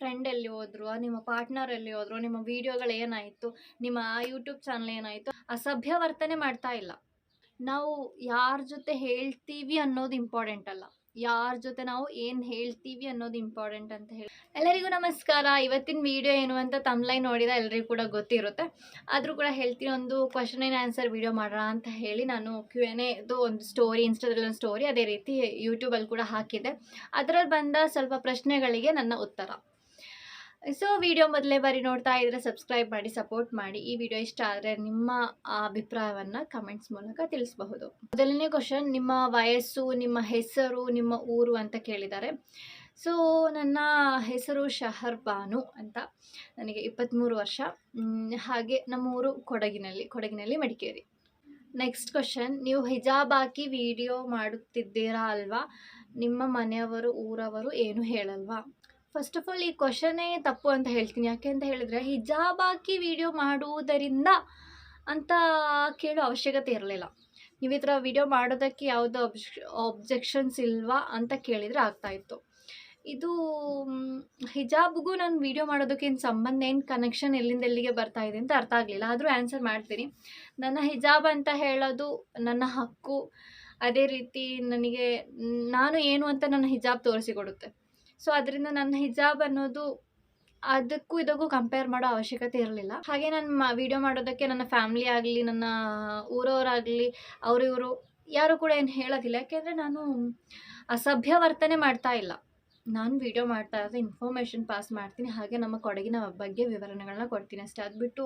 Friend ಎಲ್ಲಿ ಹೋದ್ರು ನಿಮ್ಮ ಪಾರ್ಟ್ನರ್ ಎಲ್ಲಿ ಹೋದ್ರು, ನಿಮ್ಮ ವಿಡಿಯೋಗಳು ಏನಾಯಿತು, ನಿಮ್ಮ ಯೂಟ್ಯೂಬ್ ಚಾನಲ್ ಏನಾಯಿತು, ಅಸಭ್ಯ ವರ್ತನೆ ಮಾಡ್ತಾ ಇಲ್ಲ. ನಾವು ಯಾರ ಜೊತೆ ಹೇಳ್ತೀವಿ ಅನ್ನೋದು ಇಂಪಾರ್ಟೆಂಟ್ ಅಲ್ಲ. ಯಾರ ಜೊತೆ ನಾವು ಏನು ಹೇಳ್ತೀವಿ ಅನ್ನೋದು ಇಂಪಾರ್ಟೆಂಟ್ ಅಂತ ಹೇಳಿ. ಎಲ್ಲರಿಗೂ ನಮಸ್ಕಾರ. ಇವತ್ತಿನ ವಿಡಿಯೋ ಏನು ಅಂತ ತಮ್ಲೈನ್ ನೋಡಿದ ಎಲ್ಲರಿಗೂ ಕೂಡ ಗೊತ್ತಿರುತ್ತೆ. ಆದರೂ ಕೂಡ ಹೇಳ್ತೀನಿ, ಒಂದು ಕ್ವಶನ್ ಏನು ಆನ್ಸರ್ ವಿಡಿಯೋ ಮಾಡೋಣ ಅಂತ ಹೇಳಿ ನಾನು ಕ್ಯೂ ಎನ್ ಎದು ಒಂದು ಸ್ಟೋರಿ ಇನ್ಸ್ಟಾದಲ್ಲಿ ಒಂದು ಸ್ಟೋರಿ ಅದೇ ರೀತಿ ಯೂಟ್ಯೂಬಲ್ಲಿ ಕೂಡ ಹಾಕಿದೆ ಅದರಲ್ಲಿ ಬಂದ ಸ್ವಲ್ಪ ಪ್ರಶ್ನೆಗಳಿಗೆ ನನ್ನ ಉತ್ತರ. ಸೊ ವಿಡಿಯೋ ಮೊದಲೇ ಬಾರಿ ನೋಡ್ತಾ ಇದ್ರೆ ಸಬ್ಸ್ಕ್ರೈಬ್ ಮಾಡಿ ಸಪೋರ್ಟ್ ಮಾಡಿ. ಈ ವಿಡಿಯೋ ಇಷ್ಟ ಆದರೆ ನಿಮ್ಮ ಅಭಿಪ್ರಾಯವನ್ನು ಕಮೆಂಟ್ಸ್ ಮೂಲಕ ತಿಳಿಸಬಹುದು. ಮೊದಲನೇ ಕ್ವಶನ್ ನಿಮ್ಮ ವಯಸ್ಸು, ನಿಮ್ಮ ಹೆಸರು, ನಿಮ್ಮ ಊರು ಅಂತ ಕೇಳಿದ್ದಾರೆ. ಸೊ ನನ್ನ ಹೆಸರು ಶಹರ್ ಬಾನು ಅಂತ. ನನಗೆ ಇಪ್ಪತ್ತ್ಮೂರು ವರ್ಷ. ಹಾಗೆ ನಮ್ಮ ಊರು ಕೊಡಗಿನಲ್ಲಿ ಕೊಡಗಿನಲ್ಲಿ ಮಡಿಕೇರಿ. ನೆಕ್ಸ್ಟ್ ಕ್ವಶನ್ ನೀವು ಹಿಜಾಬ್ ಹಾಕಿ ವಿಡಿಯೋ ಮಾಡುತ್ತಿದ್ದೀರಾ ಅಲ್ವಾ? ನಿಮ್ಮ ಮನೆಯವರು, ಊರವರು ಏನು ಹೇಳಲ್ವಾ? ಫಸ್ಟ್ ಆಫ್ ಆಲ್ ಈ ಕ್ವಶನೇ ತಪ್ಪು ಅಂತ ಹೇಳ್ತೀನಿ. ಯಾಕೆ ಅಂತ ಹೇಳಿದರೆ ಹಿಜಾಬ್ ಹಾಕಿ ವಿಡಿಯೋ ಮಾಡುವುದರಿಂದ ಅಂತ ಕೇಳೋ ಅವಶ್ಯಕತೆ ಇರಲಿಲ್ಲ. ನೀವು ಈ ಥರ ವಿಡಿಯೋ ಮಾಡೋದಕ್ಕೆ ಯಾವುದು ಅಬ್ಜ್ ಒಬ್ಜೆಕ್ಷನ್ಸ್ ಇಲ್ವಾ ಅಂತ ಕೇಳಿದರೆ ಆಗ್ತಾಯಿತ್ತು ಇದು ಹಿಜಾಬ್ಗೂ ನಾನು ವಿಡಿಯೋ ಮಾಡೋದಕ್ಕೆ ಏನು ಸಂಬಂಧ ಏನು ಕನೆಕ್ಷನ್ ಎಲ್ಲಿಂದ ಎಲ್ಲಿಗೆ ಬರ್ತಾ ಇದೆ ಅಂತ ಅರ್ಥ ಆಗಲಿಲ್ಲ. ಆದರೂ ಆನ್ಸರ್ ಮಾಡ್ತೀನಿ. ನನ್ನ ಹಿಜಾಬ್ ಅಂತ ಹೇಳೋದು ನನ್ನ ಹಕ್ಕು. ಅದೇ ರೀತಿ ನನಗೆ, ನಾನು ಏನು ಅಂತ ನನ್ನ ಹಿಜಾಬ್ ತೋರಿಸಿಕೊಡುತ್ತೆ. ಸೊ ಅದರಿಂದ ನನ್ನ ಹಿಜಾಬ್ ಅನ್ನೋದು ಅದಕ್ಕೂ ಇದಕ್ಕೂ ಕಂಪೇರ್ ಮಾಡೋ ಅವಶ್ಯಕತೆ ಇರಲಿಲ್ಲ. ಹಾಗೆ ನಾನು ವಿಡಿಯೋ ಮಾಡೋದಕ್ಕೆ ನನ್ನ ಫ್ಯಾಮ್ಲಿ ಆಗಲಿ, ನನ್ನ ಊರವರಾಗಲಿ ಅವರಿವರು ಯಾರು ಕೂಡ ಏನು ಹೇಳೋದಿಲ್ಲ. ಯಾಕೆಂದರೆ ನಾನು ಅಸಭ್ಯ ವರ್ತನೆ ಮಾಡ್ತಾ ಇಲ್ಲ. ನಾನು ವೀಡಿಯೋ ಮಾಡ್ತಾ ಇರೋದು ಇನ್ಫಾರ್ಮೇಷನ್ ಪಾಸ್ ಮಾಡ್ತೀನಿ. ಹಾಗೆ ನಮ್ಮ ಕೊಡಗಿನ ಬಗ್ಗೆ ವಿವರಣೆಗಳನ್ನ ಕೊಡ್ತೀನಿ ಅಷ್ಟೇ. ಅದು ಬಿಟ್ಟು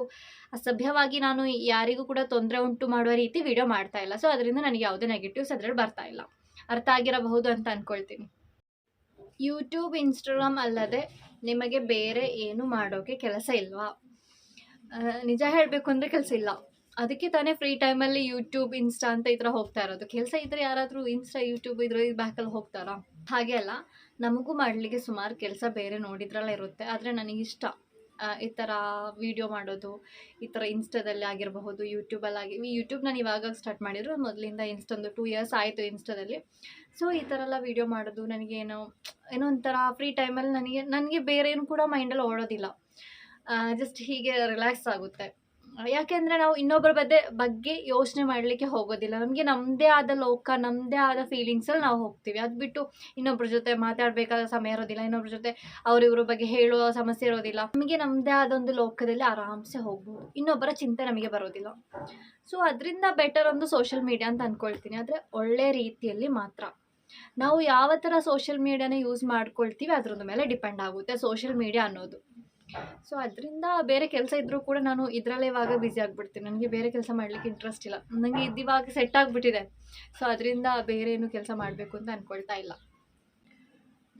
ಅಸಭ್ಯವಾಗಿ ನಾನು ಯಾರಿಗೂ ಕೂಡ ತೊಂದರೆ ಉಂಟು ಮಾಡುವ ರೀತಿ ವಿಡಿಯೋ ಮಾಡ್ತಾ ಇಲ್ಲ. ಸೊ ಅದರಿಂದ ನನಗೆ ಯಾವುದೇ ನೆಗೆಟಿವ್ಸ್ ಅದರಲ್ಲಿ ಬರ್ತಾ ಇಲ್ಲ. ಅರ್ಥ ಆಗಿರಬಹುದು ಅಂತ ಅಂದ್ಕೊಳ್ತೀನಿ ಯೂಟ್ಯೂಬ್, ಇನ್ಸ್ಟಾಗ್ರಾಮ್ ಅಲ್ಲದೆ ನಿಮಗೆ ಬೇರೆ ಏನು ಮಾಡೋಕ್ಕೆ ಕೆಲಸ ಇಲ್ವಾ? ನಿಜ ಹೇಳಬೇಕು ಅಂದರೆ ಕೆಲಸ ಇಲ್ಲ. ಅದಕ್ಕೆ ತಾನೇ ಫ್ರೀ ಟೈಮಲ್ಲಿ ಯೂಟ್ಯೂಬ್, ಇನ್ಸ್ಟಾ ಅಂತ ಈ ಥರ ಹೋಗ್ತಾ ಇರೋದು. ಕೆಲಸ ಇದ್ದರೆ ಯಾರಾದರೂ ಇನ್ಸ್ಟಾ, ಯೂಟ್ಯೂಬ್ ಇದ್ರ ಬ್ಯಾಕಲ್ಲಿ ಹೋಗ್ತಾರಾ? ಹಾಗೆ ಅಲ್ಲ, ನಮಗೂ ಮಾಡಲಿಕ್ಕೆ ಸುಮಾರು ಕೆಲಸ ಬೇರೆ ನೋಡಿದ್ರಲ್ಲ ಇರುತ್ತೆ. ಆದರೆ ನನಗಿಷ್ಟ. ಈ ಥರ ವಿಡಿಯೋ ಮಾಡೋದು, ಈ ಥರ ಇನ್ಸ್ಟಾದಲ್ಲಿ ಆಗಿರಬಹುದು ಆಗಿ ಯೂಟ್ಯೂಬ್ ನಾನು ಇವಾಗ ಸ್ಟಾರ್ಟ್ ಮಾಡಿದ್ರು ಮೊದಲಿಂದ ಇನ್ಸ್ಟಾ ಒಂದು ಟೂ ಇಯರ್ಸ್ ಆಯಿತು ಇನ್ಸ್ಟಾದಲ್ಲಿ ಸೊ ಈ ಥರ ಎಲ್ಲ ವೀಡಿಯೋ ಮಾಡೋದು ನನಗೇನೋ ಏನೋ ಒಂಥರ ಫ್ರೀ ಟೈಮಲ್ಲಿ ನನಗೆ ನನಗೆ ಬೇರೆ ಏನು ಕೂಡ ಮೈಂಡಲ್ಲಿ ಓಡೋದಿಲ್ಲ. ಜಸ್ಟ್ ಹೀಗೆ ರಿಲ್ಯಾಕ್ಸ್ ಆಗುತ್ತೆ. ಯಾಕೆಂದರೆ ನಾವು ಇನ್ನೊಬ್ಬರ ಬಗ್ಗೆ ಬಗ್ಗೆ ಯೋಚನೆ ಮಾಡಲಿಕ್ಕೆ ಹೋಗೋದಿಲ್ಲ. ನಮಗೆ ನಮ್ಮದೇ ಆದ ಲೋಕ ನಮ್ಮದೇ ಆದ ಫೀಲಿಂಗ್ಸಲ್ಲಿ ನಾವು ಹೋಗ್ತೀವಿ. ಅದು ಬಿಟ್ಟು ಇನ್ನೊಬ್ಬರ ಜೊತೆ ಮಾತಾಡಬೇಕಾದ ಸಮಯ ಇರೋದಿಲ್ಲ ಇನ್ನೊಬ್ಬರ ಜೊತೆ ಅವರಿವ್ರ ಬಗ್ಗೆ ಹೇಳುವ ಸಮಸ್ಯೆ ಇರೋದಿಲ್ಲ. ನಮಗೆ ನಮ್ಮದೇ ಆದ ಒಂದು ಲೋಕದಲ್ಲಿ ಆರಾಮ್ಸೆ ಹೋಗ್ಬೋದು. ಇನ್ನೊಬ್ಬರ ಚಿಂತೆ ನಮಗೆ ಬರೋದಿಲ್ಲ. ಸೊ ಅದರಿಂದ ಬೆಟರ್ ಒಂದು ಸೋಷಿಯಲ್ ಮೀಡಿಯಾ ಅಂತ ಅಂದ್ಕೊಳ್ತೀನಿ ಆದರೆ ಒಳ್ಳೆ ರೀತಿಯಲ್ಲಿ ಮಾತ್ರ. ನಾವು ಯಾವ ಥರ ಸೋಷಿಯಲ್ ಮೀಡಿಯಾನ ಯೂಸ್ ಮಾಡ್ಕೊಳ್ತೀವಿ, ಅದ್ರದ್ದು ಮೇಲೆ ಡಿಪೆಂಡ್ ಆಗುತ್ತೆ ಸೋಷಿಯಲ್ ಮೀಡಿಯಾ ಅನ್ನೋದು. ಸೊ ಅದರಿಂದ ಬೇರೆ ಕೆಲಸ ಇದ್ದರೂ ಕೂಡ ನಾನು ಇದರಲ್ಲೇ ಇವಾಗ ಬ್ಯುಸಿ ಆಗಿಬಿಡ್ತೀನಿ. ನನಗೆ ಬೇರೆ ಕೆಲಸ ಮಾಡಲಿಕ್ಕೆ ಇಂಟ್ರೆಸ್ಟ್ ಇಲ್ಲ. ನನಗೆ ಇದು ಇವಾಗ ಸೆಟ್ ಆಗಿಬಿಟ್ಟಿದೆ. ಸೊ ಅದರಿಂದ ಬೇರೆ ಏನು ಕೆಲಸ ಮಾಡಬೇಕು ಅಂತ ಅಂದ್ಕೊಳ್ತಾ ಇಲ್ಲ.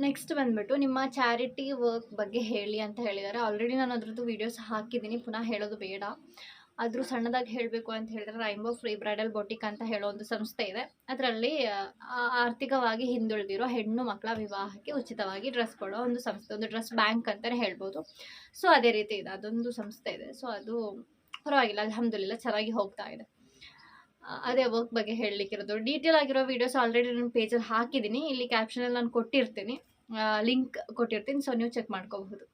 ನೆಕ್ಸ್ಟ್ ಬಂದ್ಬಿಟ್ಟು ನಿಮ್ಮ ಚಾರಿಟಿ ವರ್ಕ್ ಬಗ್ಗೆ ಹೇಳಿ ಅಂತ ಹೇಳಿದ್ದಾರೆ ಆಲ್ರೆಡಿ ನಾನು ಅದರದ್ದು ವೀಡಿಯೋಸ್ ಹಾಕಿದ್ದೀನಿ. ಪುನಃ ಹೇಳೋದು ಬೇಡ. ಆದರೂ ಸಣ್ಣದಾಗಿ ಹೇಳಬೇಕು ಅಂತ ಹೇಳಿದ್ರೆ ರೈಂಬೋ ಫ್ರೀ ಬ್ರೈಡಲ್ ಬೊಟಿಕ್ ಅಂತ ಹೇಳೋ ಒಂದು ಸಂಸ್ಥೆ ಇದೆ. ಅದರಲ್ಲಿ ಆರ್ಥಿಕವಾಗಿ ಹಿಂದುಳಿದಿರೋ ಹೆಣ್ಣು ಮಕ್ಕಳ ವಿವಾಹಕ್ಕೆ ಉಚಿತವಾಗಿ ಡ್ರೆಸ್ ಕೊಡೋ ಒಂದು ಸಂಸ್ಥೆ, ಒಂದು ಡ್ರೆಸ್ ಬ್ಯಾಂಕ್ ಅಂತಲೇ ಹೇಳ್ಬೋದು. ಸೊ, ಅದೇ ರೀತಿ ಇದೆ. ಅದೊಂದು ಸಂಸ್ಥೆ ಇದೆ. ಸೊ, ಅದು ಪರವಾಗಿಲ್ಲ. ಅಲ್ಹಮ್ದುಲಿಲ್ಲ, ಚೆನ್ನಾಗಿ ಹೋಗ್ತಾ ಇದೆ. ಅದೇ ವರ್ಕ್ ಬಗ್ಗೆ ಹೇಳಲಿಕ್ಕಿರೋದು. ಡೀಟೇಲ್ ಆಗಿರೋ ವೀಡಿಯೋಸ್ ಆಲ್ರೆಡಿ ನನ್ನ ಪೇಜಲ್ಲಿ ಹಾಕಿದ್ದೀನಿ ಇಲ್ಲಿ ಕ್ಯಾಪ್ಷನಲ್ಲಿ ನಾನು ಕೊಟ್ಟಿರ್ತೀನಿ. ಲಿಂಕ್ ಕೊಟ್ಟಿರ್ತೀನಿ. ಸೊ ನೀವು ಚೆಕ್ ಮಾಡ್ಕೋಬಹುದು.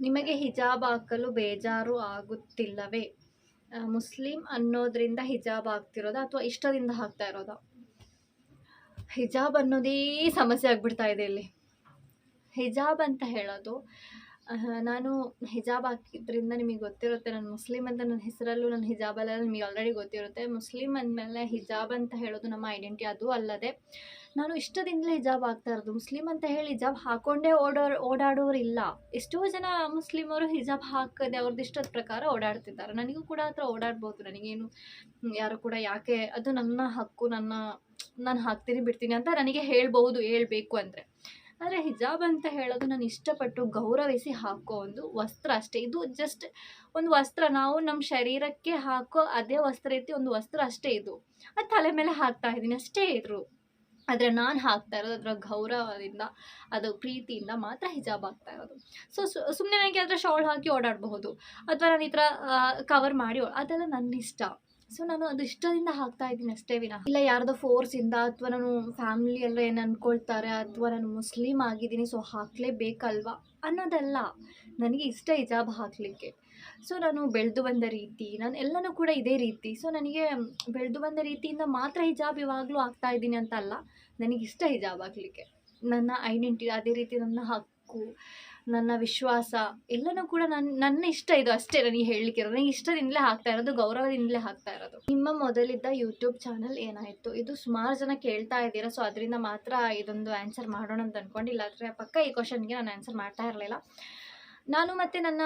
ನಿಮಗೆ ಹಿಜಾಬ್ ಹಾಕಲು ಬೇಜಾರು ಆಗುತ್ತಿಲ್ಲವೇ? ಮುಸ್ಲಿಂ ಅನ್ನೋದ್ರಿಂದ ಹಿಜಾಬ್ ಆಗ್ತಿರೋದಾ ಅಥವಾ ಇಷ್ಟದಿಂದ ಹಾಕ್ತಾ ಇರೋದಾ? ಹಿಜಾಬ್ ಅನ್ನೋದೇ ಸಮಸ್ಯೆ ಆಗ್ಬಿಡ್ತಾ ಇದೆ ಇಲ್ಲಿ. ಹಿಜಾಬ್ ಅಂತ ಹೇಳೋದು ನಾನು ಹಿಜಾಬ್ ಹಾಕಿದ್ರಿಂದ ನಿಮಗೆ ಗೊತ್ತಿರುತ್ತೆ, ನಾನು ಮುಸ್ಲಿಂ ಅಂತ ನನ್ನ ಹೆಸರಲ್ಲೂ ನನ್ನ ಹಿಜಾಬಲ್ಲ ನಿಮಗೆ ಆಲ್ರೆಡಿ ಗೊತ್ತಿರುತ್ತೆ. ಮುಸ್ಲಿಂ ಅಂದಮೇಲೆ ಹಿಜಾಬ್ ಅಂತ ಹೇಳೋದು ನಮ್ಮ ಐಡೆಂಟಿ ಅದು ಅಲ್ಲದೆ ನಾನು ಇಷ್ಟದಿಂದಲೇ ಹಿಜಾಬ್ ಆಗ್ತಾ ಇರೋದು. ಮುಸ್ಲಿಂ ಅಂತ ಹೇಳಿ ಹಿಜಾಬ್ ಹಾಕೊಂಡೇ ಓಡೋ, ಓಡಾಡೋರು ಇಲ್ಲ. ಎಷ್ಟೋ ಜನ ಮುಸ್ಲಿಮರು ಹಿಜಾಬ್ ಹಾಕದೆ ಅವ್ರದ್ದು ಇಷ್ಟದ ಪ್ರಕಾರ ಓಡಾಡ್ತಿದ್ದಾರೆ. ನನಗೂ ಕೂಡ ಆ ಥರ ಓಡಾಡ್ಬೋದು. ನನಗೇನು ಯಾರು ಕೂಡ ಯಾಕೆ ಅದು ನನ್ನ ಹಕ್ಕು, ನನ್ನ, ನಾನು ಹಾಕ್ತೀನಿ, ಬಿಡ್ತೀನಿ ಅಂತ ನನಗೆ ಹೇಳ್ಬೋದು ಹೇಳ್ಬೇಕು ಅಂದರೆ. ಆದರೆ ಹಿಜಾಬ್ ಅಂತ ಹೇಳೋದು ನಾನು ಇಷ್ಟಪಟ್ಟು ಗೌರವಿಸಿ ಹಾಕೋ ಒಂದು ವಸ್ತ್ರ ಅಷ್ಟೇ. ಇದು ಜಸ್ಟ್ ಒಂದು ವಸ್ತ್ರ. ನಾವು ನಮ್ಮ ಶರೀರಕ್ಕೆ ಹಾಕೋ ಅದೇ ವಸ್ತ್ರ ರೀತಿ ಒಂದು ವಸ್ತ್ರ ಅಷ್ಟೇ ಇದು. ಅದು ತಲೆ ಮೇಲೆ ಹಾಕ್ತಾ ಇದ್ದೀನಿ ಅಷ್ಟೇ ಇದ್ರು. ಆದರೆ ನಾನು ಹಾಕ್ತಾ ಇರೋದು ಅದರ ಗೌರವದಿಂದ, ಅದು ಪ್ರೀತಿಯಿಂದ ಮಾತ್ರ ಹಿಜಾಬ್ ಆಗ್ತಾ ಇರೋದು. ಸೊ ಸುಮ್ಮನೆ ನನಗೆ ಅದರ ಶಾಲ್ ಹಾಕಿ ಓಡಾಡಬಹುದು. ಅಥವಾ ನಾನು ಈ ಥರ ಕವರ್ ಮಾಡಿ ಅದೆಲ್ಲ ನನ್ನ ಇಷ್ಟ ಸೊ ನಾನು ಅದು ಇಷ್ಟದಿಂದ ಹಾಕ್ತಾ ಇದ್ದೀನಿ ಅಷ್ಟೇ ವಿನ ಇಲ್ಲ, ಯಾರ್ದೋ ಫೋರ್ಸಿಂದ ಅಥವಾ ನಾನು ಫ್ಯಾಮಿಲಿ ಎಲ್ಲ ಏನು ಅಂದ್ಕೊಳ್ತಾರೆ ಅಥವಾ ನಾನು ಮುಸ್ಲಿಮ್ ಆಗಿದ್ದೀನಿ ಸೊ ಹಾಕಲೇಬೇಕಲ್ವಾ ಅನ್ನೋದಲ್ಲ ನನಗೆ ಇಷ್ಟ ಹಿಜಾಬ್ ಹಾಕಲಿಕ್ಕೆ. ಸೊ ನಾನು ಬೆಳೆದು ಬಂದ ರೀತಿ, ನಾನು ಎಲ್ಲನೂ ಕೂಡ ಇದೇ ರೀತಿ. ಸೊ ನನಗೆ ಬೆಳೆದು ಬಂದ ರೀತಿಯಿಂದ ಮಾತ್ರ ಹಿಜಾಬ್ ಇವಾಗಲೂ ಆಗ್ತಾ ಇದ್ದೀನಿ ಅಂತ ಅಲ್ಲ ನನಗಿಷ್ಟ ಹಿಜಾಬ್ ಹಾಕಲಿಕ್ಕೆ. ನನ್ನ ಐಡೆಂಟಿ ಅದೇ ರೀತಿ ನನ್ನ ಹಕ್ಕು. ನನ್ನ ವಿಶ್ವಾಸ, ಎಲ್ಲನೂ ಕೂಡ ನನ್ನ ನನ್ನ ಇಷ್ಟ ಇದು ಅಷ್ಟೇ ನನಗೆ ಹೇಳಲಿಕ್ಕೆ ನನಗೆ ಇಷ್ಟದಿಂದಲೇ ಹಾಕ್ತಾ ಇರೋದು, ಗೌರವದಿಂದಲೇ ಹಾಕ್ತಾ ಇರೋದು. ನಿಮ್ಮ ಮೊದಲಿದ್ದ ಯೂಟ್ಯೂಬ್ ಚಾನಲ್ ಏನಾಯಿತು? ಇದು ಸುಮಾರು ಜನ ಕೇಳ್ತಾ ಇದ್ದೀರಾ ಸೊ ಅದರಿಂದ ಮಾತ್ರ ಇದೊಂದು ಆನ್ಸರ್ ಮಾಡೋಣ ಅಂತ ಅಂದ್ಕೊಂಡಿಲ್ಲ ಆದರೆ ಪಕ್ಕ ಈ ಕ್ವಶನ್ಗೆ ನಾನು ಆನ್ಸರ್ ಮಾಡ್ತಾ ಇರಲಿಲ್ಲ. ನಾನು ಮತ್ತು ನನ್ನ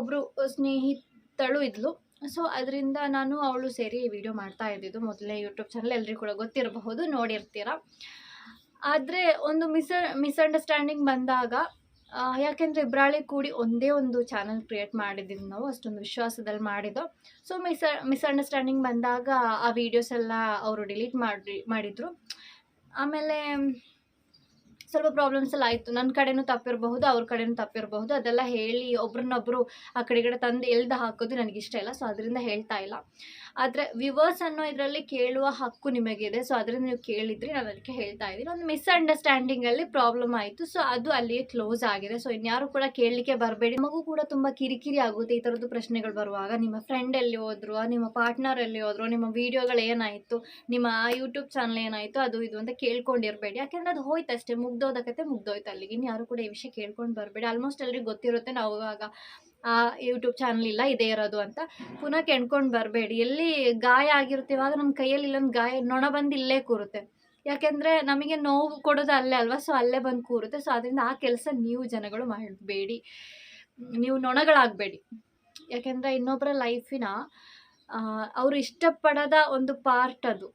ಒಬ್ಬರು ಸ್ನೇಹಿತಳು ಇದ್ಲು. ಸೊ ಅದರಿಂದ ನಾನು ಅವಳು ಸೇರಿ ವಿಡಿಯೋ ಮಾಡ್ತಾ ಇದ್ದಿದ್ದು ಮೊದಲೇ ಯೂಟ್ಯೂಬ್ ಚಾನಲ್ ಎಲ್ರಿಗೂ ಕೂಡ ಗೊತ್ತಿರಬಹುದು, ನೋಡಿರ್ತೀರ. ಆದರೆ ಒಂದು ಮಿಸ್ ಮಿಸ್ಅಂಡರ್ಸ್ಟ್ಯಾಂಡಿಂಗ್ ಬಂದಾಗ ಯಾಕೆಂದರೆ ಇಬ್ಬರಾಳಿ ಕೂಡಿ ಒಂದೇ ಒಂದು ಚಾನಲ್ ಕ್ರಿಯೇಟ್ ಮಾಡಿದ್ದೀವಿ ನಾವು, ಅಷ್ಟೊಂದು ವಿಶ್ವಾಸದಲ್ಲಿ ಮಾಡಿದ್ದು. ಸೊ ಮಿಸ್ ಮಿಸ್ಅಂಡರ್ಸ್ಟ್ಯಾಂಡಿಂಗ್ ಬಂದಾಗ ಆ ವೀಡಿಯೋಸ್ ಎಲ್ಲ ಅವರು ಡಿಲೀಟ್ ಮಾಡಿ, ಮಾಡಿದರು. ಆಮೇಲೆ ಸ್ವಲ್ಪ ಪ್ರಾಬ್ಲಮ್ಸ್ ಎಲ್ಲ ಆಯಿತು. ನನ್ನ ಕಡೆನೂ ತಪ್ಪಿರಬಹುದು, ಅವ್ರ ಕಡೆನೂ ತಪ್ಪಿರಬಹುದು. ಅದೆಲ್ಲ ಹೇಳಿ ಒಬ್ರನ್ನೊಬ್ರು ಆ ಕಡೆ ಈ ಕಡೆ ತಂದು ಎಳ್ದು ಹಾಕೋದು ನನಗಿಷ್ಟ ಇಲ್ಲ. ಸೊ ಅದರಿಂದ ಹೇಳ್ತಾ ಇಲ್ಲ. ಆದರೆ ವಿವರ್ಸ್ ಅನ್ನೋ ಇದರಲ್ಲಿ ಕೇಳುವ ಹಕ್ಕು ನಿಮಗಿದೆ. ಸೊ ಅದರಿಂದ ನೀವು ಕೇಳಿದ್ರಿ ನಾನು ಅದಕ್ಕೆ ಹೇಳ್ತಾ ಇದ್ದೀನಿ. ಒಂದು ಮಿಸ್ಅಂಡರ್ಸ್ಟ್ಯಾಂಡಿಂಗಲ್ಲಿ ಪ್ರಾಬ್ಲಮ್ ಆಯಿತು. ಸೊ ಅದು ಅಲ್ಲಿಯೇ ಕ್ಲೋಸ್ ಆಗಿದೆ. ಸೊ ಇನ್ಯಾರು ಕೂಡ ಕೇಳಲಿಕ್ಕೆ ಬರಬೇಡಿ. ನಮಗೂ ಕೂಡ ತುಂಬ ಕಿರಿಕಿರಿ ಆಗುತ್ತೆ ಈ ಥರದ್ದು ಪ್ರಶ್ನೆಗಳು ಬರುವಾಗ. ನಿಮ್ಮ ಫ್ರೆಂಡ್ ಎಲ್ಲಿ ಹೋದ್ರು, ನಿಮ್ಮ ಪಾರ್ಟ್ನರ್ ಎಲ್ಲಿ ಹೋದ್ರು, ನಿಮ್ಮ ವೀಡಿಯೋಗಳು ಏನಾಯಿತು, ನಿಮ್ಮ ಯೂಟ್ಯೂಬ್ ಚಾನಲ್ ಏನಾಯಿತು, ಅದು ಇದು ಅಂತ ಕೇಳ್ಕೊಂಡಿರಬೇಡಿ. ಯಾಕೆಂದರೆ ಅದು ಹೋಯ್ತು ಅಷ್ಟೇ. ಮುಗ್ದೋದಕ್ಕೆ ಮುಗ್ದೋಯ್ತು ಅಲ್ಲಿಗೆ. ಇನ್ಯಾರು ಕೂಡ ಈ ವಿಷಯ ಕೇಳ್ಕೊಂಡು ಬರಬೇಡಿ. ಆಲ್ಮೋಸ್ಟ್ ಎಲ್ಲರಿಗೂ ಗೊತ್ತಿರುತ್ತೆ. ನಾವು ಇವಾಗ ಯೂಟ್ಯೂಬ್ ಚಾನಲ್ ಇಲ್ಲ, ಇದೇ ಇರೋದು ಅಂತ. ಪುನಃ ಕೆಣ್ಕೊಂಡು ಬರಬೇಡಿ. ಎಲ್ಲಿ ಗಾಯ ಆಗಿರುತ್ತೆ ಇವಾಗ ನಮ್ಮ ಕೈಯಲ್ಲಿ ಇಲ್ಲೊಂದು ಗಾಯ, ನೊಣ ಬಂದು ಇಲ್ಲೇ ಕೂರುತ್ತೆ. ಯಾಕೆಂದರೆ ನಮಗೆ ನೋವು ಕೊಡೋದು ಅಲ್ಲೇ ಅಲ್ವಾ? ಸೊ ಅಲ್ಲೇ ಬಂದು ಕೂರುತ್ತೆ. ಸೊ ಅದರಿಂದ ಆ ಕೆಲಸ ನೀವು ಜನಗಳು ಮಾಡಬೇಡಿ. ನೀವು ನೊಣಗಳಾಗಬೇಡಿ. ಯಾಕೆಂದರೆ ಇನ್ನೊಬ್ಬರ ಲೈಫಿನ ಅವರು ಇಷ್ಟಪಡದ ಒಂದು ಪಾರ್ಟ್ ಅದು.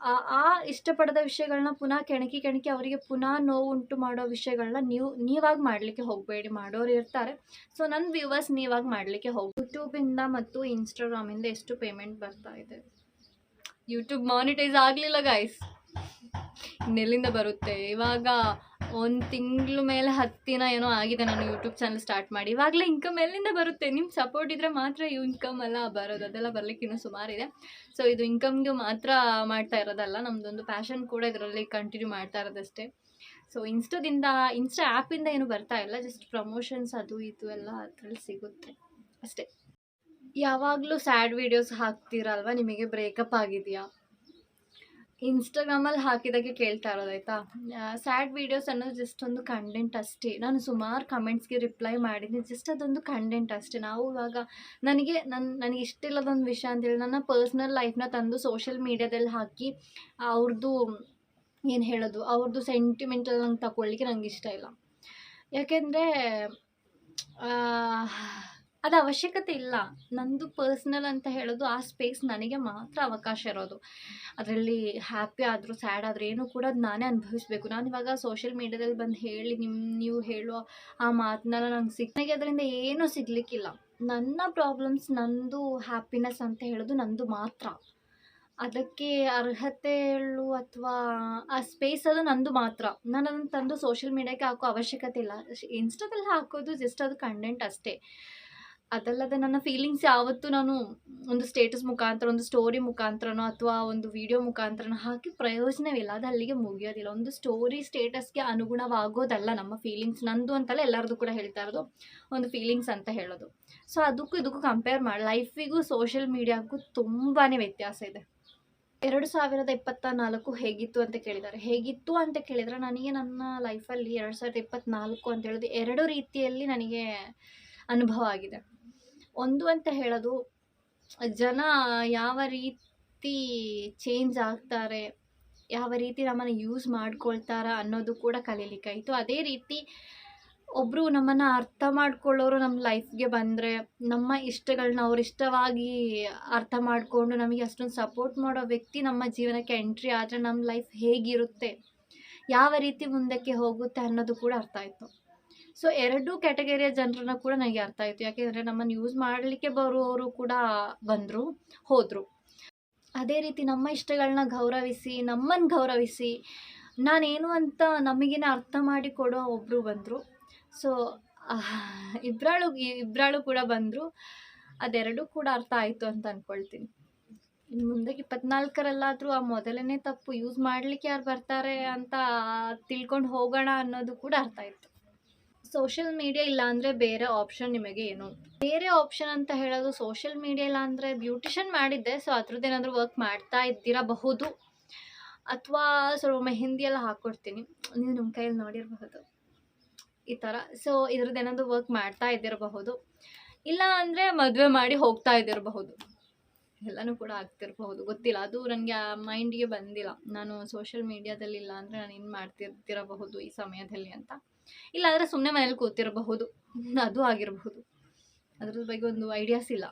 ಆ ಇಷ್ಟಪಡದ ವಿಷಯಗಳನ್ನ ಪುನಃ ಕೆಣಕಿ ಕೆಣಕಿ ಅವರಿಗೆ ಪುನಃ ನೋವುಂಟು ಮಾಡೋ ವಿಷಯಗಳನ್ನ ನೀವು, ನೀವಾಗಿ ಮಾಡಲಿಕ್ಕೆ ಹೋಗಬೇಡಿ, ಮಾಡೋರು ಇರ್ತಾರೆ. ಸೊ ನನ್ನ ವ್ಯೂವರ್ಸ್ ನೀವಾಗಿ ಮಾಡಲಿಕ್ಕೆ ಹೋಗಿ ಯೂಟ್ಯೂಬಿಂದ ಮತ್ತು ಇನ್ಸ್ಟಾಗ್ರಾಮಿಂದ ಎಷ್ಟು ಪೇಮೆಂಟ್ ಬರ್ತಾ ಇದೆ? ಯೂಟ್ಯೂಬ್ ಮಾನಿಟೈಸ್ ಆಗಲಿಲ್ಲ ಗಾಯ್ಸ್ ಇನ್ನೆಲ್ಲಿಂದ ಬರುತ್ತೆ? ಇವಾಗ ಒಂದು ತಿಂಗಳು ಮೇಲೆ ಹತ್ತು ದಿನ ಏನೋ ಆಗಿದೆ ನಾನು ಯೂಟ್ಯೂಬ್ ಚಾನಲ್ ಸ್ಟಾರ್ಟ್ ಮಾಡಿ. ಇವಾಗಲೇ ಇನ್ಕಮ್ ಎಲ್ಲಿಂದ ಬರುತ್ತೆ? ನಿಮ್ಮ ಸಪೋರ್ಟ್ ಇದ್ದರೆ ಮಾತ್ರ ಇನ್ಕಮ್ ಎಲ್ಲ ಬರೋದು. ಅದೆಲ್ಲ ಬರಲಿಕ್ಕೆ ಇನ್ನೂ ಸುಮಾರಿದೆ ಸೊ ಇದು ಇನ್ಕಮ್ಗೆ ಮಾತ್ರ ಮಾಡ್ತಾ ಇರೋದಲ್ಲ. ನಮ್ಮದೊಂದು ಪ್ಯಾಷನ್ ಕೂಡ ಇದರಲ್ಲಿ ಕಂಟಿನ್ಯೂ ಮಾಡ್ತಾ ಇರೋದಷ್ಟೇ. ಸೊ ಇನ್ಸ್ಟಾದಿಂದ ಇನ್ಸ್ಟಾ ಆ್ಯಪಿಂದ ಏನು ಬರ್ತಾ ಇಲ್ಲ. ಜಸ್ಟ್ ಪ್ರಮೋಷನ್ಸ್ ಅದು ಇದು ಎಲ್ಲ ಅದರಲ್ಲಿ ಸಿಗುತ್ತೆ. ಅಷ್ಟೇ. ಯಾವಾಗಲೂ ಸ್ಯಾಡ್ ವೀಡಿಯೋಸ್ ಹಾಕ್ತೀರಲ್ವ? ನಿಮಗೆ ಬ್ರೇಕಪ್ ಆಗಿದೆಯಾ? ಇನ್ಸ್ಟಾಗ್ರಾಮಲ್ಲಿ ಹಾಕಿದಾಗೆ ಕೇಳ್ತಾ ಇರೋದಾಯ್ತಾ ಸ್ಯಾಡ್ ವೀಡಿಯೋಸ್ ಅನ್ನೋದು ಜಸ್ಟ್ ಒಂದು ಕಂಟೆಂಟ್ ಅಷ್ಟೇ. ನಾನು ಸುಮಾರು ಕಮೆಂಟ್ಸ್ಗೆ ರಿಪ್ಲೈ ಮಾಡಿದ್ದೀನಿ ಜಸ್ಟ್ ಅದೊಂದು ಕಂಟೆಂಟ್ ಅಷ್ಟೇ. ನಾವು ಇವಾಗ ನನಗೆ ನನ್ನ ನನಗೆ ಇಷ್ಟಿಲ್ಲದೊಂದು ವಿಷಯ ಅಂತೇಳಿ ನನ್ನ ಪರ್ಸ್ನಲ್ ಲೈಫ್ನ ತಂದು ಸೋಷಿಯಲ್ ಮೀಡಿಯಾದಲ್ಲಿ ಹಾಕಿ ಅವ್ರದ್ದು ಏನು ಹೇಳೋದು ಅವ್ರದ್ದು ಸೆಂಟಿಮೆಂಟಲ್ ನಂಗೆ ತಗೊಳ್ಳಿಕ್ಕೆ ನಂಗೆ ಇಷ್ಟ ಇಲ್ಲ. ಯಾಕೆಂದರೆ ಅದು ಅವಶ್ಯಕತೆ ಇಲ್ಲ. ನಂದು ಪರ್ಸ್ನಲ್ ಅಂತ ಹೇಳೋದು ಆ ಸ್ಪೇಸ್ ನನಗೆ ಮಾತ್ರ ಅವಕಾಶ ಇರೋದು. ಅದರಲ್ಲಿ ಹ್ಯಾಪಿ ಆದರೂ ಸ್ಯಾಡ್ ಆದರೂ ಏನೂ ಕೂಡ ನಾನೇ ಅನುಭವಿಸ್ಬೇಕು. ನಾನು ಇವಾಗ ಸೋಷಿಯಲ್ ಮೀಡ್ಯಾದಲ್ಲಿ ಬಂದು ಹೇಳಿ ನಿಮ್ಮ ನೀವು ಹೇಳೋ ಆ ಮಾತನ್ನೆಲ್ಲ ನಂಗೆ ಸಿಕ್ ನನಗೆ ಅದರಿಂದ ಏನೂ ಸಿಗಲಿಕ್ಕಿಲ್ಲ. ನನ್ನ ಪ್ರಾಬ್ಲಮ್ಸ್ ನಂದು ಹ್ಯಾಪಿನೆಸ್ ಅಂತ ಹೇಳೋದು ನಂದು ಮಾತ್ರ. ಅದಕ್ಕೆ ಅರ್ಹತೆ ಹೇಳು ಅಥವಾ ಆ ಸ್ಪೇಸ್ ಅದು ನಂದು ಮಾತ್ರ. ನಾನು ಅದನ್ನು ತಂದು ಸೋಷಿಯಲ್ ಮೀಡ್ಯಾಕ್ಕೆ ಹಾಕೋ ಅವಶ್ಯಕತೆ ಇಲ್ಲ. ಇನ್ಸ್ಟಾದಲ್ಲಿ ಹಾಕೋದು ಜಸ್ಟ್ ಅದು ಕಂಟೆಂಟ್ ಅಷ್ಟೇ. ಅದಲ್ಲದೆ ನನ್ನ ಫೀಲಿಂಗ್ಸ್ ಯಾವತ್ತೂ ನಾನು ಒಂದು ಸ್ಟೇಟಸ್ ಮುಖಾಂತರ, ಒಂದು ಸ್ಟೋರಿ ಮುಖಾಂತರನೋ ಅಥವಾ ಒಂದು ವಿಡಿಯೋ ಮುಖಾಂತರನೋ ಹಾಕಿ ಪ್ರಯೋಜನವಿಲ್ಲ. ಅದು ಅಲ್ಲಿಗೆ ಮುಗಿಯೋದಿಲ್ಲ. ಒಂದು ಸ್ಟೋರಿ ಸ್ಟೇಟಸ್ಗೆ ಅನುಗುಣವಾಗೋದಲ್ಲ ನಮ್ಮ ಫೀಲಿಂಗ್ಸ್ ನಂದು ಅಂತಲ್ಲ ಎಲ್ಲರದು ಕೂಡ ಹೇಳ್ತಾ ಇರೋದು, ಒಂದು ಫೀಲಿಂಗ್ಸ್ ಅಂತ ಹೇಳೋದು. ಸೊ ಅದಕ್ಕೂ ಇದಕ್ಕೂ ಕಂಪೇರ್ ಮಾಡಿ ಲೈಫಿಗೂ ಸೋಷಿಯಲ್ ಮೀಡಿಯಾಗೂ ತುಂಬಾ ವ್ಯತ್ಯಾಸ ಇದೆ. ಎರಡು ಸಾವಿರದ ಇಪ್ಪತ್ತ ನಾಲ್ಕು ಹೇಗಿತ್ತು ಅಂತ ಕೇಳಿದ್ದಾರೆ. ಹೇಗಿತ್ತು ಅಂತ ಕೇಳಿದರೆ ನನಗೆ ನನ್ನ ಲೈಫಲ್ಲಿ ಎರಡು ಸಾವಿರದ ಇಪ್ಪತ್ತ್ನಾಲ್ಕು ಅಂತ ಹೇಳೋದು ಎರಡು ರೀತಿಯಲ್ಲಿ ನನಗೆ ಅನುಭವ ಆಗಿದೆ. ಒಂದು ಅಂತ ಹೇಳೋದು, ಜನ ಯಾವ ರೀತಿ ಚೇಂಜ್ ಆಗ್ತಾರೆ, ಯಾವ ರೀತಿ ನಮ್ಮನ್ನು ಯೂಸ್ ಮಾಡ್ಕೊಳ್ತಾರ ಅನ್ನೋದು ಕೂಡ ಕಲೀಲಿಕ್ಕಾಯಿತು ಅದೇ ರೀತಿ ಒಬ್ಬರು ನಮ್ಮನ್ನು ಅರ್ಥ ಮಾಡ್ಕೊಳ್ಳೋರು ನಮ್ಮ ಲೈಫ್ಗೆ ಬಂದರೆ, ನಮ್ಮ ಇಷ್ಟಗಳನ್ನ ಅವ್ರ ಇಷ್ಟವಾಗಿ ಅರ್ಥ ಮಾಡಿಕೊಂಡು ನಮಗೆ ಅಷ್ಟೊಂದು ಸಪೋರ್ಟ್ ಮಾಡೋ ವ್ಯಕ್ತಿ ನಮ್ಮ ಜೀವನಕ್ಕೆ ಎಂಟ್ರಿ ಆದರೆ ನಮ್ಮ ಲೈಫ್ ಹೇಗಿರುತ್ತೆ, ಯಾವ ರೀತಿ ಮುಂದಕ್ಕೆ ಹೋಗುತ್ತೆ ಅನ್ನೋದು ಕೂಡ ಅರ್ಥ ಆಯಿತು. ಸೊ ಎರಡೂ ಕ್ಯಾಟಗರಿಯ ಜನರನ್ನ ಕೂಡ ನನಗೆ ಅರ್ಥ ಆಯಿತು. ಯಾಕೆಂದರೆ ನಮ್ಮನ್ನು ಯೂಸ್ ಮಾಡಲಿಕ್ಕೆ ಬರುವವರು ಕೂಡ ಬಂದರು, ಹೋದರು. ಅದೇ ರೀತಿ ನಮ್ಮ ಇಷ್ಟಗಳನ್ನ ಗೌರವಿಸಿ ನಮ್ಮನ್ನು ಗೌರವಿಸಿ, ನಾನೇನು ಅಂತ ನಮಗಿನ ಅರ್ಥ ಮಾಡಿ ಕೊಡೋ ಒಬ್ಬರು ಬಂದರು. ಸೊ ಇಬ್ರಾಳು ಇಬ್ರಾಳು ಕೂಡ ಬಂದರು. ಅದೆರಡೂ ಕೂಡ ಅರ್ಥ ಆಯಿತು ಅಂತ ಅಂದ್ಕೊಳ್ತೀನಿ ಇನ್ನು ಮುಂದಕ್ಕೆ ಇಪ್ಪತ್ನಾಲ್ಕರಲ್ಲಾದರೂ ಆ ಮೊದಲನೇ ತಪ್ಪು ಯೂಸ್ ಮಾಡಲಿಕ್ಕೆ ಯಾರು ಬರ್ತಾರೆ ಅಂತ ತಿಳ್ಕೊಂಡು ಹೋಗೋಣ ಅನ್ನೋದು ಕೂಡ ಅರ್ಥ ಆಯಿತು. ಸೋಷಿಯಲ್ ಮೀಡಿಯಾ ಇಲ್ಲ ಅಂದರೆ ಬೇರೆ ಆಪ್ಷನ್ ನಿಮಗೆ ಏನು? ಬೇರೆ ಆಪ್ಷನ್ ಅಂತ ಹೇಳೋದು ಸೋಷಿಯಲ್ ಮೀಡಿಯಾ ಇಲ್ಲ ಅಂದರೆ ಬ್ಯೂಟಿಷನ್ ಮಾಡಿದ್ದೆ ಸೊ ಅದ್ರದ್ದು ಏನಾದರೂ ವರ್ಕ್ ಮಾಡ್ತಾ ಇದ್ದಿರಬಹುದು. ಅಥವಾ ಸ್ವಲ್ಪ ಮೆಹಂದಿ ಎಲ್ಲ ಹಾಕ್ಕೊಡ್ತೀನಿ ನೀವು ನಿಮ್ಮ ಕೈಯಲ್ಲಿ ನೋಡಿರಬಹುದು. ಈ ಥರ ಸೊ ಇದ್ರದ್ದು ಏನಾದರೂ ವರ್ಕ್ ಮಾಡ್ತಾ ಇದ್ದಿರಬಹುದು. ಇಲ್ಲ ಅಂದರೆ ಮದುವೆ ಮಾಡಿ ಹೋಗ್ತಾ ಇದ್ದಿರಬಹುದು. ಎಲ್ಲನೂ ಕೂಡ ಆಗ್ತಿರಬಹುದು. ಗೊತ್ತಿಲ್ಲ. ಅದು ನನಗೆ ಆ ಮೈಂಡಿಗೆ ಬಂದಿಲ್ಲ. ನಾನು ಸೋಷಿಯಲ್ ಮೀಡಿಯಾದಲ್ಲಿ ಇಲ್ಲ ಅಂದರೆ ನಾನು ಏನು ಮಾಡ್ತಿರ್ತಿರಬಹುದು ಈ ಸಮಯದಲ್ಲಿ ಅಂತ. ಇಲ್ಲಾಂದರೆ ಸುಮ್ಮನೆ ಮನೇಲಿ ಕೂತಿರಬಹುದು. ಅದು ಆಗಿರಬಹುದು. ಅದ್ರ ಬಗ್ಗೆ ಒಂದು ಐಡಿಯಾಸ್ ಇಲ್ಲ.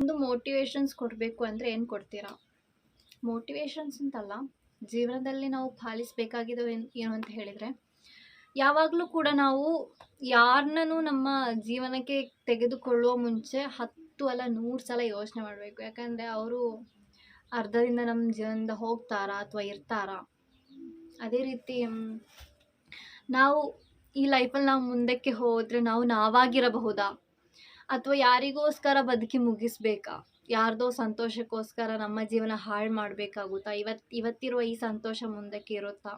ಒಂದು ಮೋಟಿವೇಶನ್ಸ್ ಕೊಡಬೇಕು ಅಂದರೆ ಏನು ಕೊಡ್ತೀರಾ? ಮೋಟಿವೇಶನ್ಸ್ ಅಂತಲ್ಲ, ಜೀವನದಲ್ಲಿ ನಾವು ಪಾಲಿಸಬೇಕಾಗಿದ್ದು ಏನು ಏನು ಅಂತ ಹೇಳಿದರೆ, ಯಾವಾಗಲೂ ಕೂಡ ನಾವು ಯಾರನ್ನೂ ನಮ್ಮ ಜೀವನಕ್ಕೆ ತೆಗೆದುಕೊಳ್ಳುವ ಮುಂಚೆ ಹತ್ತು ಅಲ್ಲ ನೂರು ಸಲ ಯೋಚನೆ ಮಾಡಬೇಕು. ಯಾಕಂದರೆ ಅವರು ಅರ್ಧದಿಂದ ನಮ್ಮ ಜೀವನದಿಂದ ಹೋಗ್ತಾರಾ ಅಥವಾ ಇರ್ತಾರಾ? ಅದೇ ರೀತಿ ನಾವು ಈ ಲೈಫಲ್ಲಿ ನಾವು ಮುಂದಕ್ಕೆ ಹೋದರೆ ನಾವು ನಾವಾಗಿರಬಹುದಾ? ಅಥವಾ ಯಾರಿಗೋಸ್ಕರ ಬದುಕಿ ಮುಗಿಸ್ಬೇಕಾ? ಯಾರ್ದೋ ಸಂತೋಷಕ್ಕೋಸ್ಕರ ನಮ್ಮ ಜೀವನ ಹಾಳು ಮಾಡಬೇಕಾಗುತ್ತಾ? ಇವತ್ತು ಇವತ್ತಿರುವ ಈ ಸಂತೋಷ ಮುಂದಕ್ಕೆ ಇರುತ್ತಾ?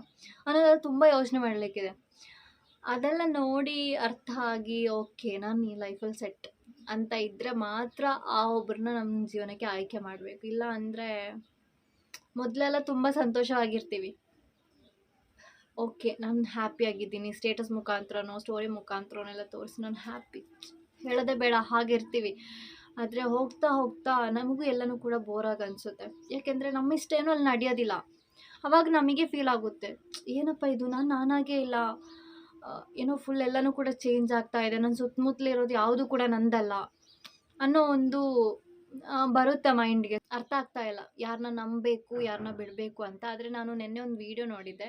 ಅನ್ನೋದು ತುಂಬ ಯೋಚನೆ ಮಾಡಲಿಕ್ಕಿದೆ. ಅದೆಲ್ಲ ನೋಡಿ ಅರ್ಥ ಆಗಿ ಓಕೆ ನಾನು ಈ ಲೈಫಲ್ಲಿ ಸೆಟ್ ಅಂತ ಇದ್ದರೆ ಮಾತ್ರ ಆ ಒಬ್ಬರನ್ನ ನಮ್ಮ ಜೀವನಕ್ಕೆ ಆಯ್ಕೆ ಮಾಡಬೇಕು. ಇಲ್ಲ ಅಂದರೆ ಮೊದಲೆಲ್ಲ ತುಂಬ ಸಂತೋಷವಾಗಿರ್ತೀವಿ. ಓಕೆ, ನಾನು ಹ್ಯಾಪಿ ಆಗಿದ್ದೀನಿ. ಸ್ಟೇಟಸ್ ಮುಖಾಂತರನೋ ಸ್ಟೋರಿ ಮುಖಾಂತರನೆಲ್ಲ ತೋರಿಸಿ ನಾನು ಹ್ಯಾಪಿ ಹೇಳೋದೇ ಬೇಡ, ಹಾಗಿರ್ತೀವಿ. ಆದರೆ ಹೋಗ್ತಾ ಹೋಗ್ತಾ ನಮಗೂ ಎಲ್ಲನೂ ಕೂಡ ಬೋರಾಗಿ ಅನಿಸುತ್ತೆ. ಯಾಕೆಂದರೆ ನಮ್ಮ ಇಷ್ಟ ಏನೂ ಅಲ್ಲಿ ನಡೆಯೋದಿಲ್ಲ. ಅವಾಗ ನಮಗೆ ಫೀಲ್ ಆಗುತ್ತೆ. ಏನಪ್ಪ ಇದು, ನಾನು ನಾನಾಗೇ ಇಲ್ಲ. ಏನೋ ಫುಲ್ ಎಲ್ಲನೂ ಕೂಡ ಚೇಂಜ್ ಆಗ್ತಾ ಇದೆ. ನನ್ನ ಸುತ್ತಮುತ್ತಲಿರೋದು ಯಾವುದು ಕೂಡ ನಂದಲ್ಲ ಅನ್ನೋ ಒಂದು ಬರುತ್ತೆ ಮೈಂಡ್ಗೆ ಅರ್ಥ ಆಗ್ತಾ ಇಲ್ಲ. ಯಾರನ್ನ ನಂಬಬೇಕು ಯಾರನ್ನ ಬಿಡಬೇಕು ಅಂತ. ಆದರೆ ನಾನು ನಿನ್ನೆ ಒಂದು ವಿಡಿಯೋ ನೋಡಿದ್ದೆ.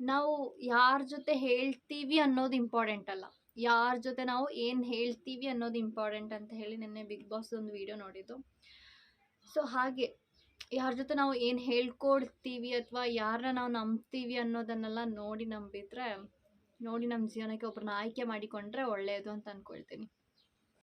ನಾವು ಯಾರ ಜೊತೆ ಹೇಳ್ತೀವಿ ಅನ್ನೋದು ಇಂಪಾರ್ಟೆಂಟ್ ಅಲ್ಲ. ಯಾರ ಜೊತೆ ನಾವು ಏನು ಹೇಳ್ತೀವಿ ಅನ್ನೋದು ಇಂಪಾರ್ಟೆಂಟ್ ಅಂತ ಹೇಳಿ ನಿನ್ನೆ ಬಿಗ್ ಬಾಸ್ ಒಂದು ವಿಡಿಯೋ ನೋಡಿದ್ದು. ಸೊ ಹಾಗೆ ಯಾರ ಜೊತೆ ನಾವು ಏನು ಹೇಳ್ಕೊಡ್ತೀವಿ ಅಥವಾ ಯಾರನ್ನ ನಾವು ನಂಬ್ತೀವಿ ಅನ್ನೋದನ್ನೆಲ್ಲ ನೋಡಿ ನಂಬಿದ್ರೆ, ನೋಡಿ ನಮ್ಮ ಜೀವನಕ್ಕೆ ಒಬ್ಬರನ್ನ ಆಯ್ಕೆ ಮಾಡಿಕೊಂಡ್ರೆ ಒಳ್ಳೆಯದು ಅಂತ ಅಂದ್ಕೊಳ್ತೀನಿ